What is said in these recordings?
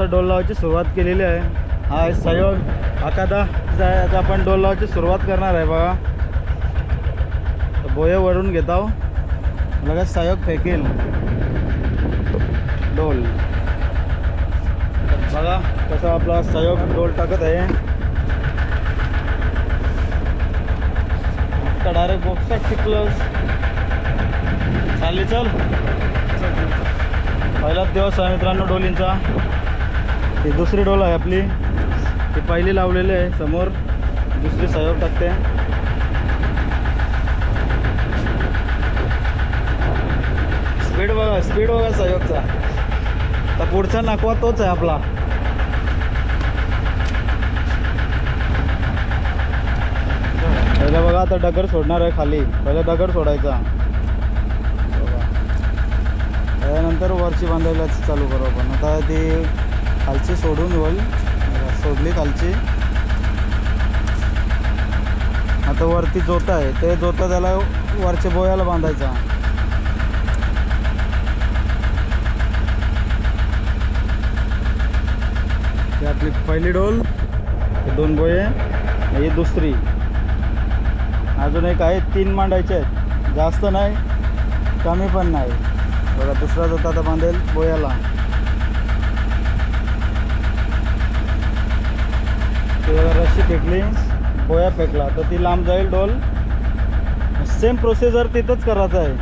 आता डोल लावायची सुरुवात केलेली आहे. हा सहयोग आकादा आता आपण डोल लावायची सुरुवात करणार आहे बघा. बोये वरून घेत आहो. लगेच सहयोग फेकेल. डोल. बघा कसा आपला सहयोग डोल टाकत आहे. आता डायरेक्ट बॉक्सात शिकलं. चालली चल. पहिलाच दिवस आहे मित्रांनो डोलींचा. ही दुसरी डोल आहे आपली. ती पहिली लावलेली आहे समोर. दुसरी सहयोग टाकते. स्पीड बघा स्पीड बघा सहयोगचा तर पुढचा नाकवा तोच आहे आपला. पहिला बघा आता डगर सोडणार आहे खाली. पहिला डगर सोडायचा. त्यानंतर वरची बांधायला चालू करू आपण. आता ती खालची सोडून होईल. सोडली खालची. आता वरती जोता आहे. ते जोता त्याला वरच्या बोयाला बांधायचा. ही आपली पहिली डोल दोन बोये ही दुसरी. अजून एक आहे तीन मांडायचे आहेत. जास्त नाही कमी पण नाही. बघा दुसरा जोता आता बांधेल बोयाला. ती रस्सी फेकली बोया फेकला. तर ती लांब जाईल डोल सेम प्रोसिजर तिथंच करायचं आहे.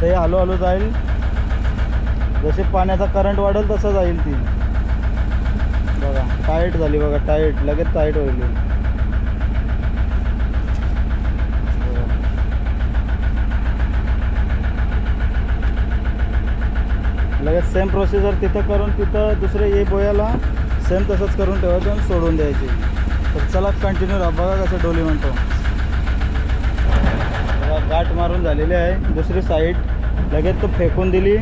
ते हळूहळू जाईल. जसे पाण्याचा करंट वाढेल तसं जाईल ती. बघा टाईट झाली बघा टाईट लगेच टाईट होईल लगेच सेम प्रोसिजर तिथं करून तिथं दुसरे ये बोयाला. सेम तसंच करून ठेवायचं आणि सोडून द्यायची. तर चला कंटिन्यू राहा. बघा कसं डोली म्हणतो. बघा गाठ मारून झालेली आहे. दुसरी साईड लगेच तो फेकून दिली.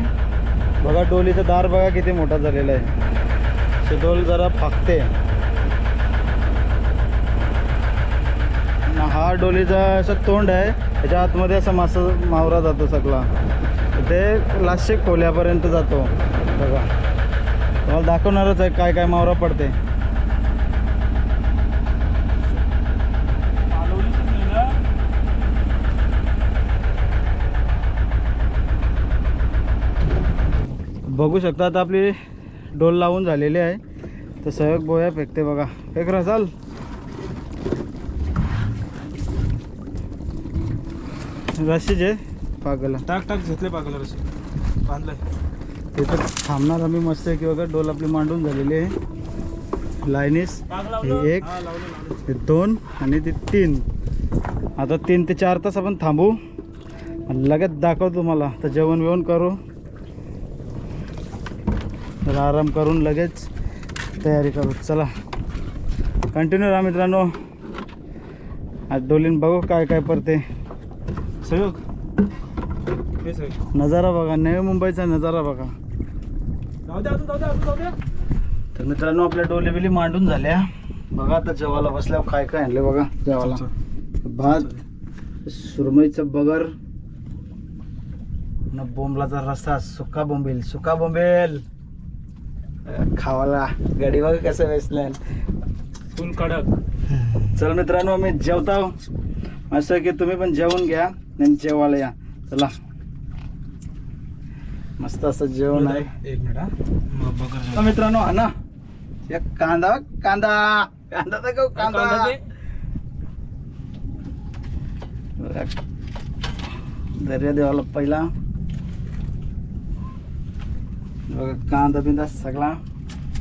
बघा डोलीचं दार बघा किती मोठा झालेला आहे. ते डोल जरा फाकते. हा डोलीचा असं तोंड आहे. त्याच्या आतमध्ये असा मासा मावरा जातो सगळा. ते लास्टचे खोल्यापर्यंत जातो. बघा. तुम्हाला दाखवणारच आहे काय काय मावरा पडते. बघू शकता आता आपली डोल लावून झालेली आहे. तर सहयोग बोया फेकते बघा. फेक रसाल रशीच आहे पागला. टाक टाक घेतले पागला रशी बांधलाय. तिथं थांबणार आम्ही मस्त की बघा डोल आपली मांडून झालेली आहे. लाईनीस हे एक हे दोन आणि ते तीन. आता तीन ते चार तास आपण थांबू. आणि लगेच दाखवतो तुम्हाला. तर जेवण बिवण करू. तर आराम करून लगेच तयारी करू. चला. कंटिन्यू राहा मित्रांनो. आज डोलीन बघू काय काय पडते. सहयोग नजारा बघा. नवी मुंबईचा नजारा बघा जाऊ दे अजून जाऊ दे अजून जाऊ दे तर मित्रांनो आपल्या डोली बिली मांडून झाल्या. बघा आता जेवायला बसल्यावर काय काय आणले बघा जेवायला. भात सुरमईचं बगर न बोंबलाचा रस्सा सुका बोंबेल सुका बोंबेल. खावाला. गाडी बघा कसं वेचलंय. फुल कडक. चल मित्रांनो आम्ही जेवतो असं की तुम्ही पण जेवून घ्या आणि जेवायला या. चला. मस्त असं जेवण आहे. एक मिनिट तर मित्रांनो हा ना. एक कांदा कांदा. कांदा दाखव कांदा. दर्या देवाला पहिला. बघा कांदा बिंदा सगळा.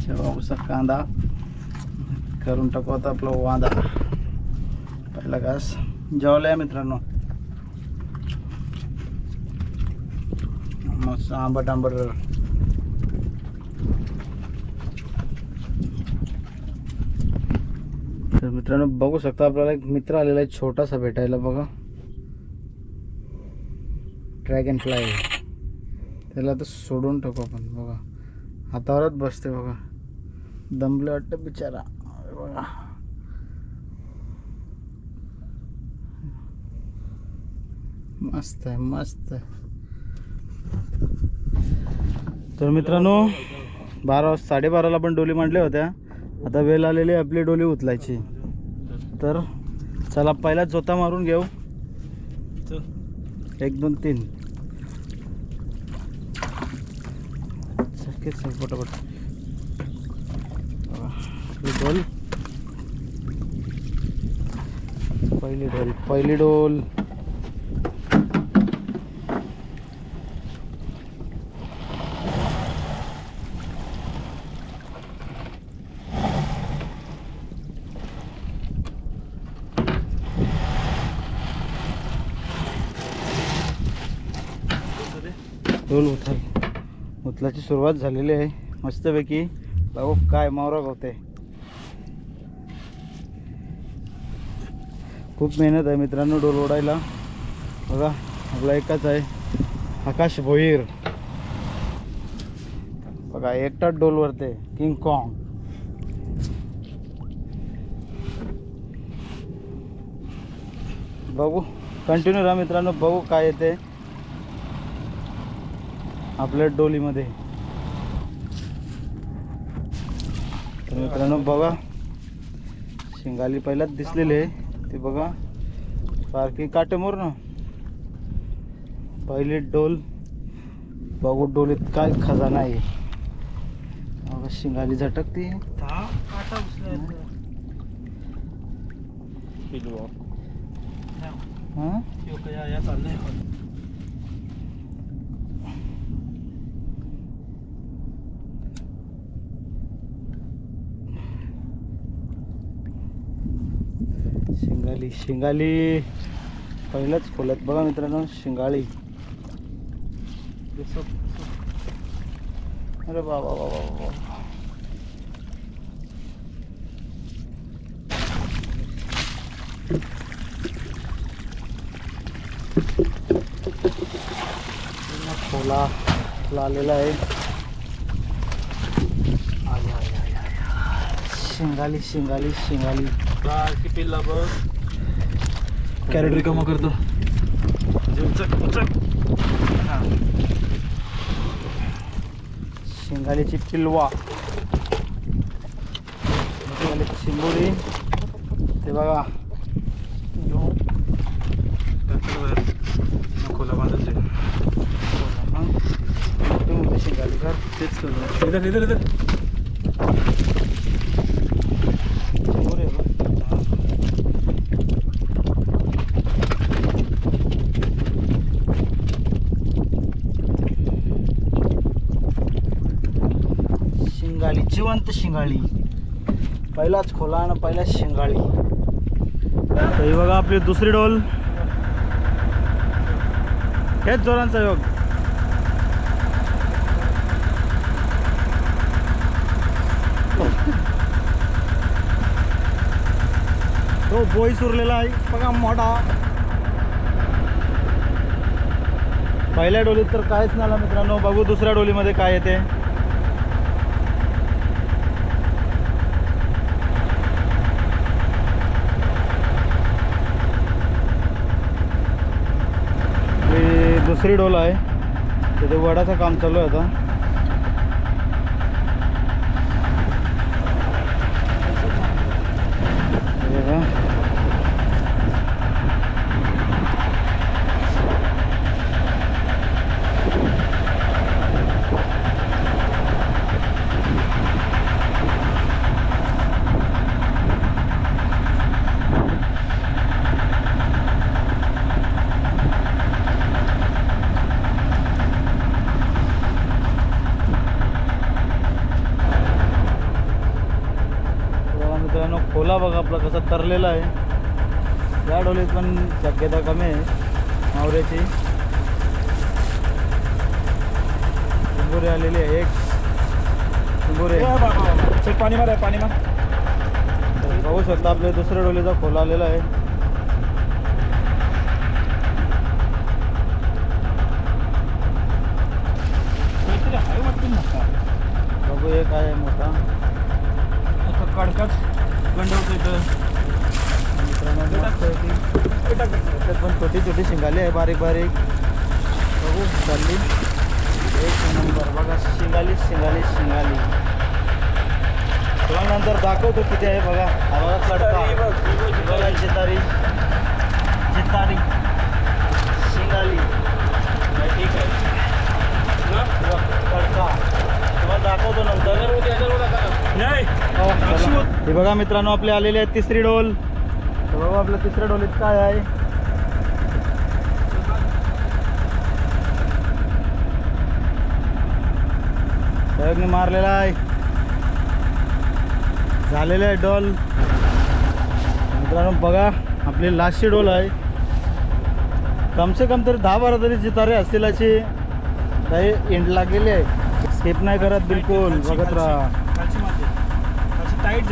शेवसा कांदा. करून टाकू आता आपला वांदा. पहिला घास. जेवलाय मित्रांनो. मस्त आंबट आंबट तर मित्रांनो बघू शकता आपल्याला एक मित्र आलेला आहे छोटासा भेटायला बघा. ड्रॅगन फ्लाय त्याला तर सोडून टाकू आपण बघा. हातावरच बसते बघा. दमले वाटतं बिचारा. बघा. मस्त आहे मस्त आहे. तर मित्रांनो बारा साडेबाराला पण डोली मांडल्या होत्या. आता वेळ आलेली आहे आपली डोली उचलायची. तर चला पहिला जोता मारून घेऊ. एक दोन तीन. पटापट. डोल. पहिली डोल पहिली डोल. डोल उथल. उथलाची सुरुवात झालेली आहे. मस्तपैकी बघू काय मावरा होते खूप मेहनत आहे मित्रांनो डोल ओढायला. बघा आपला एकच आहे. आकाश भोईर. बघा एकटाच डोल वरते. King Kong. बघू कंटिन्यू राहा मित्रांनो. बघू काय येते. आपल्या डोलीमध्ये. तर मित्रांनो बघा. शिंगाली पहिलाच दिसलेली ती बघा. सारखी काटेमोर ना पहिली डोल. बघू डोलीत काय खजाना आहे. बघा शिंगाली झटकती. हां? शिंगाली शिंगाली पहिलंच खोलत बघा मित्रांनो शिंगाळी अरे बाबा बाबा बाबा खोला लालेला आलेला आहे शिंगाली शिंगाली शिंगाली. पिल्ला बघ कॅरेट रिकामा करतो. उचक उचक. शिंगालीची पिलवा. शिंगालीची शिंगोडी ते बघा. खोला बांधायचे हा. कर तेच करतो इधर इधर इधर शिंगोडी आहे बघ. शिंगाळी जिवंत शिंगाळी. पहिलाच खोला आणि पहिलाच शिंगाळी. तर ही बघा आपली दुसरी डोल. हेच जोरांचा योग. तो बोई सुरलेला आहे. बघा मोठा. पहिल्या डोलीत तर काहीच नाही मित्रांनो. बघू दुसऱ्या डोलीमध्ये काय येते ही दुसरी डोल आहे. तिथे वडाचं काम चालू आहे आता हे बघा. बघा मित्रांनो खोला कसा तरलेला आहे. या डोलीत पण शक्यता कमी आहे मावऱ्याची. चिंबोरी आलेली आहे एक. चिंबोरी पाणी मार पाणी मार. बघू शकता आपल्या दुसऱ्या डोलीचा खोला आलेला आहे. आहे बघू एक आहे मोठा. काढकाच गंडवतो इथं पण छोटी छोटी शिंगाली आहे बारीक बारीक बघू चालली एक नंबर बघा शिंगाली शिंगाली शिंगाली तुम्हाला नंतर दाखवतो किती आहे बघा हा बघा बघा चितारी चितारी शिंगाली ठीक आहे दाखवतो नंतर हे बघा मित्रांनो आपले आलेले आहेत तिसरी डोल. बाबा आपल्या तिसऱ्या डोलीत काय आहे. साहेबने मारलेला आहे. झालेला आहे डोल. मित्रांनो बघा आपली लास्टची डोल आहे. कम से कम तरी दहा बारा तरी जितारे असतील अशी काही एंड लागलेली आहे. स्किप नाही करत बिलकुल. बघत राहा. टाईट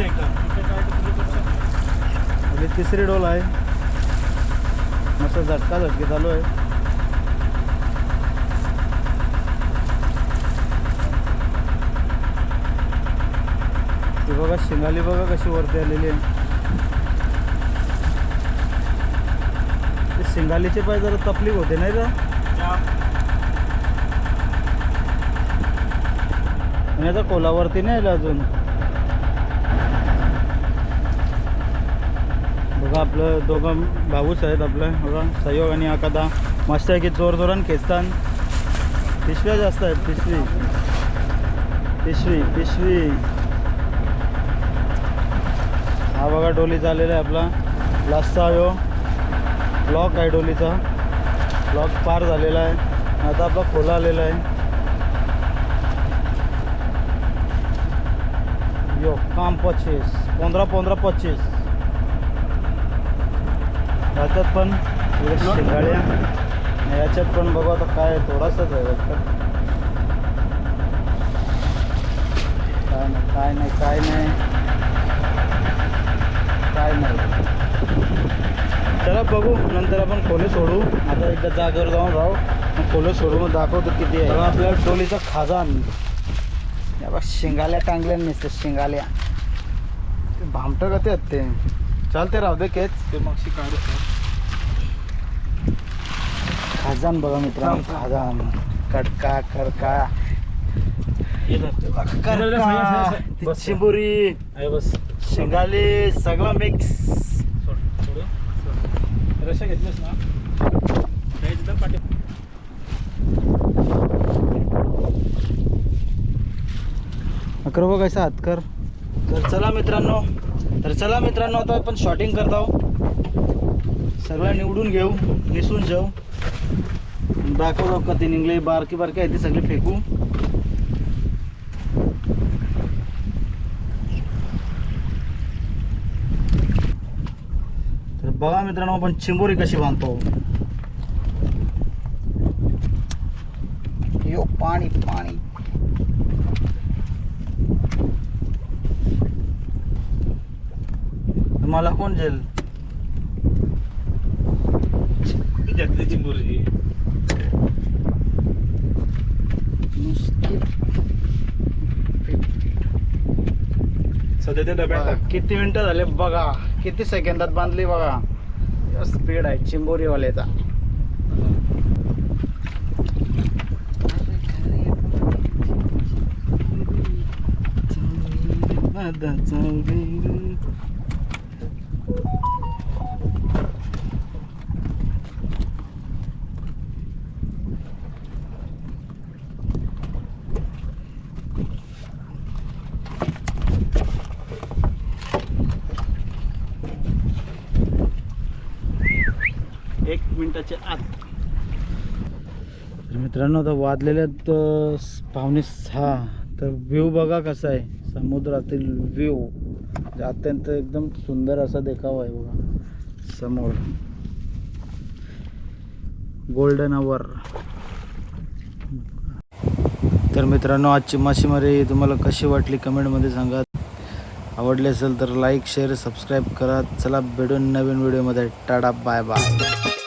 तिसरी डोल आहे. मस्त झटका झटके चालू आहे. ती बघा शिंगाली बघा कशी वरती आलेली आहे. ते शिंगालीचे पाय जरा तकलीफ होते नाही का? नाही आणि आता कोलावरती नाही आलं अजून. बघा आपलं दोघं भाऊच आहेत आपलं बघा सहयोग आणि एखादा मस्त आहे की जोर जोरान खेचतान पिशव्या जास्त आहेत पिशवी. पिशवी पिशवी. हा बघा डोली चाललेला आहे आपला. लास्टचा हो. ब्लॉक आहे डोलीचा. ब्लॉक पार झालेला आहे. आता आपला खोला आलेला आहे यो काम पच्चीस पंधरा पंधरा पच्चीस. याच्यात पण शेंगाड्या आणि याच्यात पण बघू आता काय थोडासाच आहे काय नाही काय नाही काय नाही. काय नाही. चला बघू नंतर आपण खोले सोडू. आता एकदा जागेवर जाऊन राहू. मग खोले सोडू मग दाखवतो किती आहे. बघा आपल्या टोलीचा खाजान. या बघ शिंगाल्या टांगल्या नसते शिंगाल्या भामटं का ते? ते. चालते राहू दे केच ते मगशी काढू खाजान बघा मित्रांनो खाजान. कडका करका. करका ती चिंबुरी बस. शिंगाली सगळं मिक्स. रश्या घेतल्यास ना? पाठी अकर बघ कैसा हात कर. तर चला मित्रांनो तर चला मित्रांनो आता आपण शॉटिंग करत आहोत. सगळ्या निवडून घेऊ निसून जाऊ. दाखव का ती निघले बारकी बारकी आहे ती सगळी फेकू. तर बघा मित्रांनो आपण चिंबोरी कशी बांधतो. यो पाणी पाणी. मला कोण जेल घेतली चिंबुर्जी सध्या त्या डब्यात टाक. किती मिनिटं झाले बघा किती सेकंदात बांधली बघा. स्पीड आहे चिंबोरीवाल्याचा एक मिनिटाच्या आत. तर मित्रांनो आता वाजलेले पाहुणे पावणे सहा. तर व्ह्यू बघा कसा आहे. समुद्रातील व्ह्यू. म्हणजे अत्यंत एकदम सुंदर असा देखावा आहे बघा. समोर. गोल्डन आवर तर मित्रांनो आजची मासेमारी तुम्हाला कशी वाटली कमेंटमध्ये सांगा. आवडली असेल तर लाईक शेअर सबस्क्राईब करा. चला भेटून नवीन व्हिडिओमध्ये टाटा बाय बाय